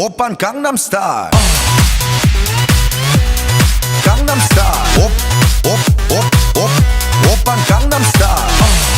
오빤 강남 스타일 강남 스타일 옵옵옵옵 오빤 강남 스타일 강남스타일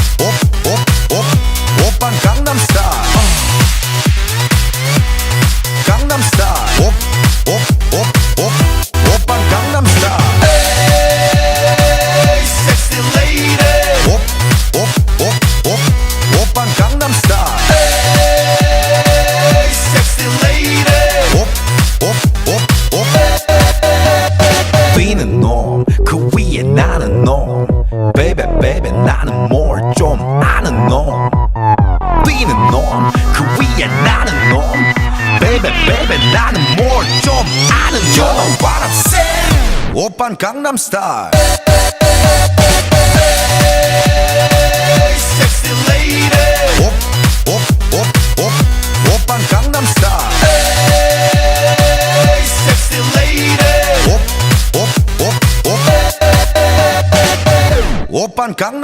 뛰는 놈 그 위에 나는 놈 베베 나는 뭘 좀 아는 놈 뛰는 놈 그 위에 나는 놈 베베 나는 뭘 좀 아는 놈 You know what I'm saying. 오빤 강남스타일 오빤 강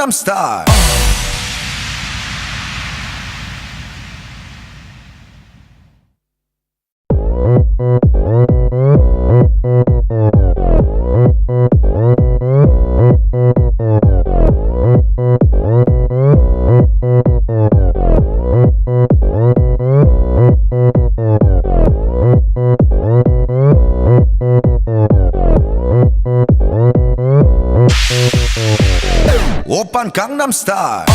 오빤 강남스타일